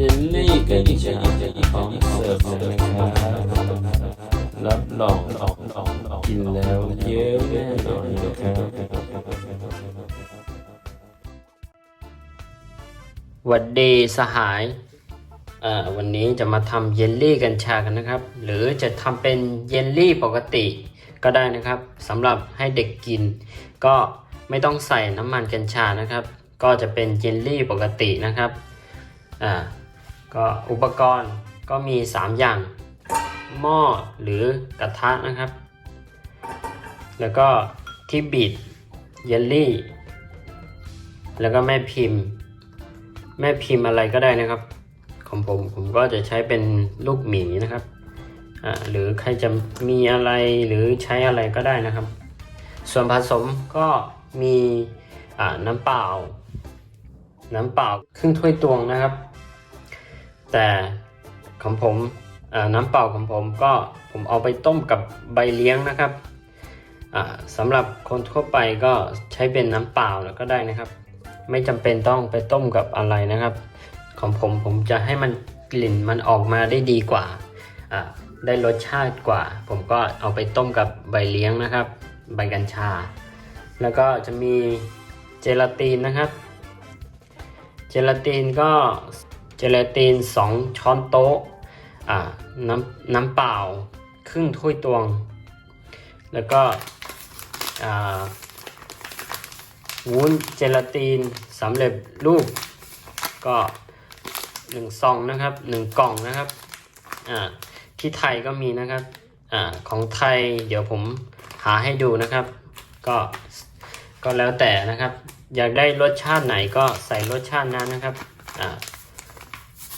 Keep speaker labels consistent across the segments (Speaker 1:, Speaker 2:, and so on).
Speaker 1: ยลลี่กัญชาพร้อมเสิร์ฟเลยนะครับรับรองกินแล้วเยอะแน่นอนนะครับ
Speaker 2: วัดดีสหายวันนี้จะมาทำเยลลี่กัญชากันนะครับ หรือจะทำเป็นเยลลี่ปกติก็ได้นะครับสำหรับให้เด็กกิน ก็ไม่ต้องใส่น้ำมันกัญชานะครับ ก็จะเป็นเยลลี่ปกตินะครับอ่า ก็อุปกรณ์ก็มี 3 อย่าง หม้อหรือกระทะนะครับ แล้วก็ที่บีดเยลลี่ แล้วก็แม่พิมพ์ แม่พิมพ์อะไรก็ได้นะครับ ของผมผมก็จะใช้เป็นลูกหมีนะครับอ่าหรือใครจะมีอะไรหรือใช้อะไรก็ได้นะครับ ส่วนผสมก็มีอ่าน้ำเปล่า น้ำเปล่าครึ่งถ้วยตวงนะครับ แต่ของผมน้ำเปล่าของผมก็ผมเอาไปต้มกับใบเลี้ยงนะครับสำหรับคนทั่วไปก็ใช้เป็นน้ำเปล่าแล้วก็ได้นะครับ ไม่จำเป็นต้องไปต้มกับอะไรนะครับ ของผมผมจะให้มันกลิ่นมันออกมาได้ดีกว่า ได้รสชาติกว่า ผมก็เอาไปต้มกับใบเลี้ยงนะครับ ใบกัญชา แล้วก็จะมีเจลาตินนะครับ เจลาตินก็ เจลาติน 2 ช้อนโต๊ะน้ำน้ำเปล่าครึ่งถ้วยตวง แล้วก็วุ้นเจลาตินสำเร็จรูปก็หนึ่งซองนะครับหนึ่งกล่องนะครับที่ไทยก็มีนะครับอของไทยเดี๋ยวผมหาให้ดูนะครับ ก็ก็แล้วแต่นะครับ อยากได้รสชาติไหนก็ใส่รสชาตินั้นนะครับอ่า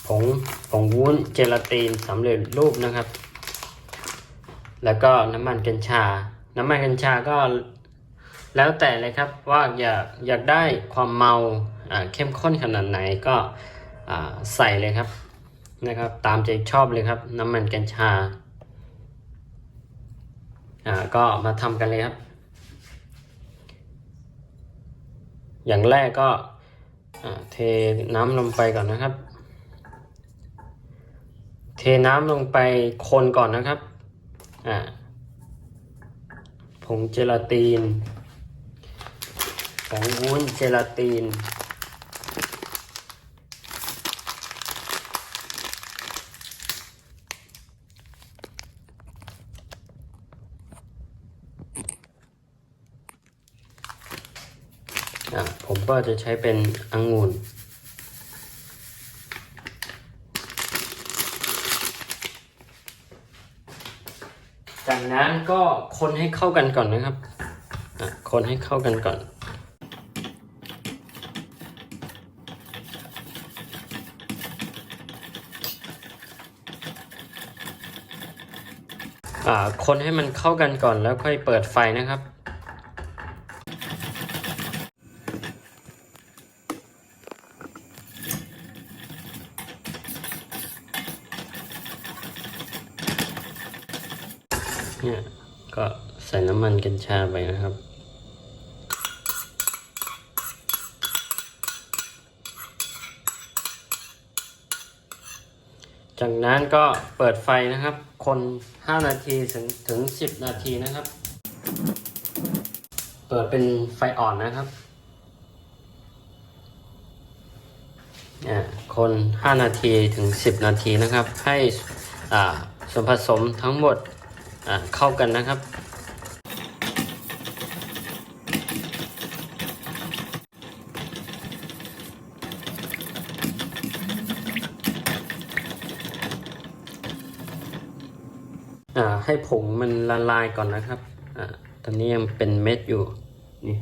Speaker 2: ผงผงวุ้นเจลาตินสำเร็จรูปนะครับ แล้วก็น้ำมันกัญชา น้ำมันกัญชาก็แล้วแต่เลยครับว่าอยากอยากได้ความเมาเข้มข้นขนาดไหนก็ใส่เลยครับนะครับ ตามใจชอบเลยครับ น้ำมันกัญชาอ่าก็มาทำกันเลยครับ อย่างแรกก็เทน้ำลงไปก่อนนะครับ ทน้ำลงไปคนก่อนนะครับ อ่าผงเจลาตินของวุ้นเจลาตินอะผมก็จะใช้เป็นองุ่น จากนั้นก็คนให้เข้ากันก่อนนะครับ คนให้เข้ากันก่อนอ่าคนให้มันเข้ากันก่อนแล้วค่อยเปิดไฟนะครับ เนี่ยก็ใส่น้ำมันกัญชาไปนะครับ จากนั้นก็เปิดไฟนะครับ คน 5 นาทีถึงถึง 10 นาทีนะครับ เปิดเป็นไฟอ่อนนะครับอ่าคน 5 นาทีถึง 10 นาทีนะครับ ให้ส่วนผสมทั้งหมด อ่าเข้ากันนะครับ อ่าให้ผงมันละลายก่อนนะครับอ่าตอนนี้ยังเป็นเม็ดอยู่นี่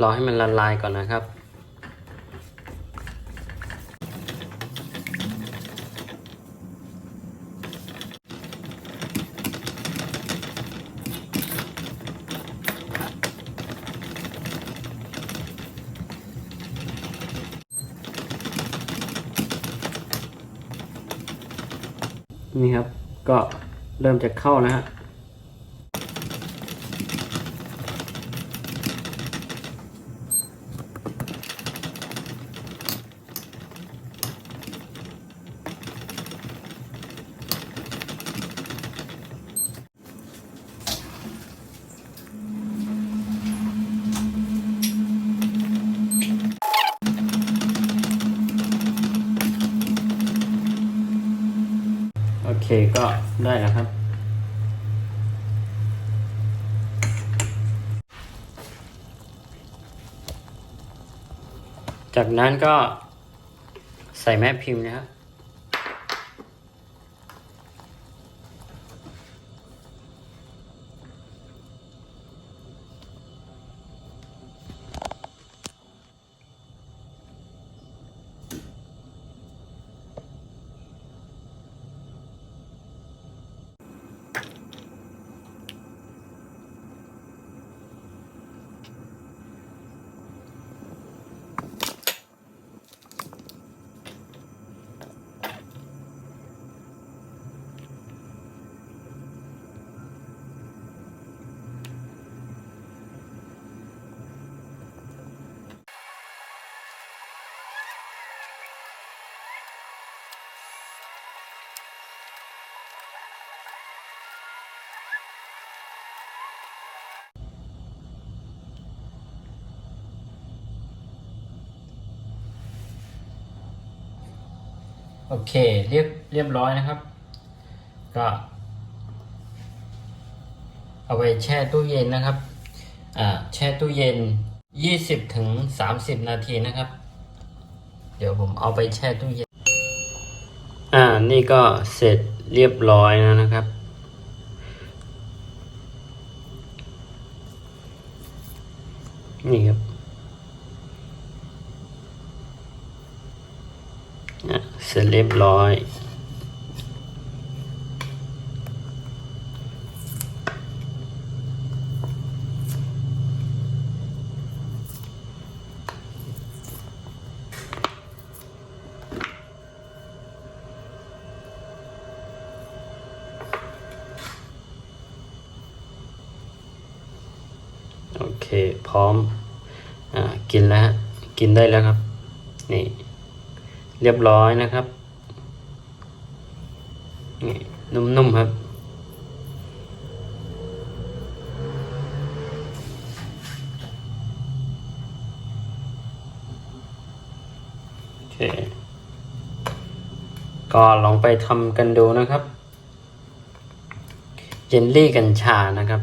Speaker 2: รอให้มันละลายก่อนนะครับ นี่ครับ ก็เริ่มจะเข้าแล้วฮะ ก็ได้แล้วครับ จากนั้นก็ใส่แม่พิมพ์นะครับ โอเคเรียบเรียบร้อยนะครับ ก็เอาไปแช่ตู้เย็นนะครับอ่าแช่ตู้เย็น 20ถึง30 นาทีนะครับ เดี๋ยวผมเอาไปแช่ตู้เย็นอ่านี่ก็เสร็จเรียบร้อยแล้วนะครับนี่ครับ อะ เสร็จเรียบร้อย โอเค พร้อมอกินแล้ว กินได้แล้วครับ นี่ เรียบร้อยนะครับนี่นุ่มๆครับ โอเค ก็ลองไปทำกันดูนะครับ เจลลี่กัญชานะครับ